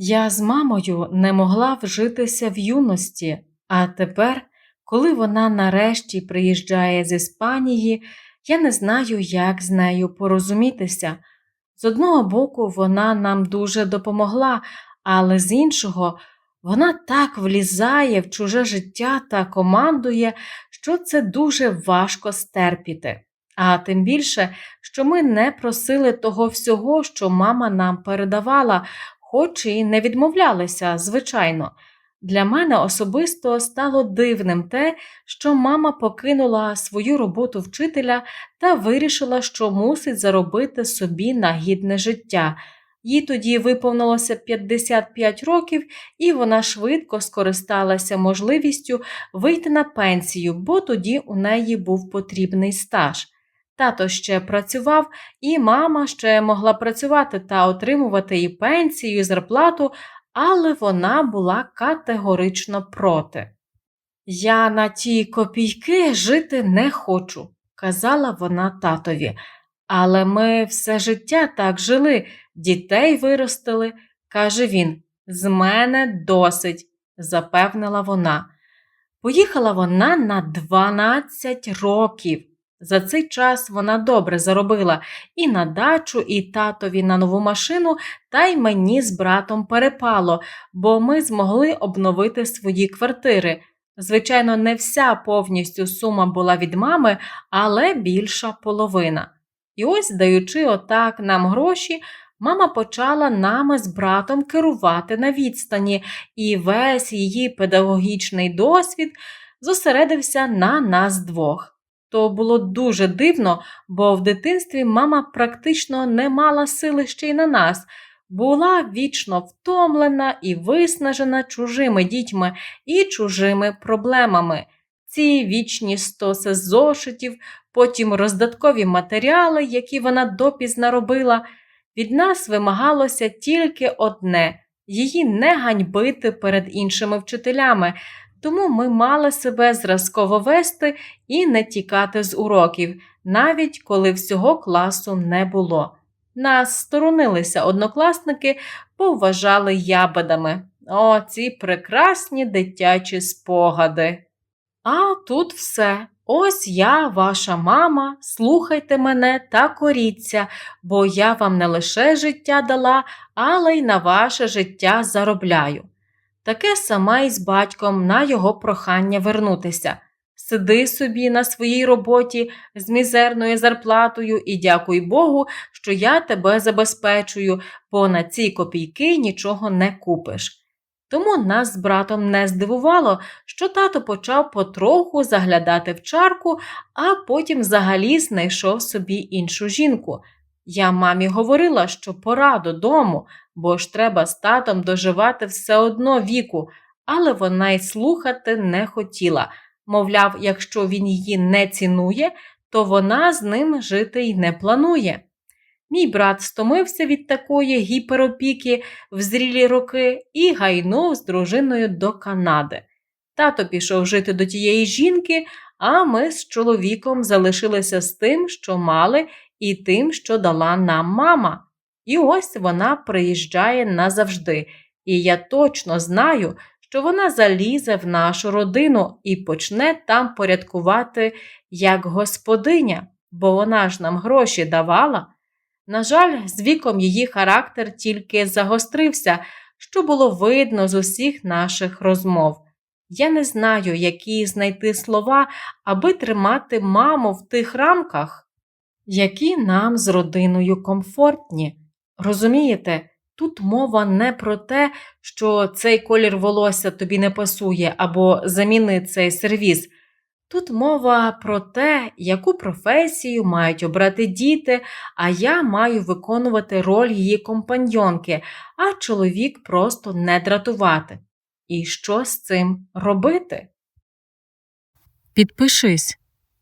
Я з мамою не могла вжитися в юності, а тепер, коли вона нарешті приїжджає з Іспанії, я не знаю, як з нею порозумітися. З одного боку, вона нам дуже допомогла, але з іншого, вона так влізає в чуже життя та командує, що це дуже важко стерпіти. А тим більше, що ми не просили того всього, що мама нам передавала, хоч і не відмовлялися, звичайно. Для мене особисто стало дивним те, що мама покинула свою роботу вчителя та вирішила, що мусить заробити собі на гідне життя. Їй тоді виповнилося 55 років, і вона швидко скористалася можливістю вийти на пенсію, бо тоді у неї був потрібний стаж. Тато ще працював, і мама ще могла працювати та отримувати і пенсію, і зарплату, але вона була категорично проти. Я на ті копійки жити не хочу, казала вона татові. Але ми все життя так жили, дітей виростили, каже він. З мене досить, запевнила вона. Поїхала вона на 12 років. За цей час вона добре заробила і на дачу, і татові на нову машину, та й мені з братом перепало, бо ми змогли обновити свої квартири. Звичайно, не вся повністю сума була від мами, але більша половина. І ось, даючи отак нам гроші, мама почала нами з братом керувати на відстані, і весь її педагогічний досвід зосередився на нас двох. То було дуже дивно, бо в дитинстві мама практично не мала сили ще й на нас, була вічно втомлена і виснажена чужими дітьми і чужими проблемами. Ці вічні стоси зошитів, потім роздаткові матеріали, які вона допізна робила, від нас вимагалося тільки одне її не ганьбити перед іншими вчителями, тому ми мали себе зразково вести і не тікати з уроків, навіть коли всього класу не було. Нас сторонилися однокласники, бо вважали ябедами. О, ці прекрасні дитячі спогади. А тут все. Ось я, ваша мама, слухайте мене та коріться, бо я вам не лише життя дала, але й на ваше життя заробляю. Таке саме й з батьком на його прохання вернутися. Сиди собі на своїй роботі з мізерною зарплатою і дякуй Богу, що я тебе забезпечую, бо на ці копійки нічого не купиш. Тому нас з братом не здивувало, що тато почав потроху заглядати в чарку, а потім взагалі знайшов собі іншу жінку. Я мамі говорила, що пора додому, бо ж треба з татом доживати все одно віку, але вона й слухати не хотіла. Мовляв, якщо він її не цінує, то вона з ним жити й не планує. Мій брат стомився від такої гіперопіки в зрілі роки і гайнув з дружиною до Канади. Тато пішов жити до тієї жінки, а ми з чоловіком залишилися з тим, що мали, і тим, що дала нам мама. І ось вона приїжджає назавжди, і я точно знаю, що вона залізе в нашу родину і почне там порядкувати як господиня, бо вона ж нам гроші давала. На жаль, з віком її характер тільки загострився, що було видно з усіх наших розмов. Я не знаю, які знайти слова, аби тримати маму в тих рамках, які нам з родиною комфортні. Розумієте, тут мова не про те, що цей колір волосся тобі не пасує або заміни цей сервіз. Тут мова про те, яку професію мають обрати діти, а я маю виконувати роль її компаньонки, а чоловік просто не дратувати. І що з цим робити? Підпишись,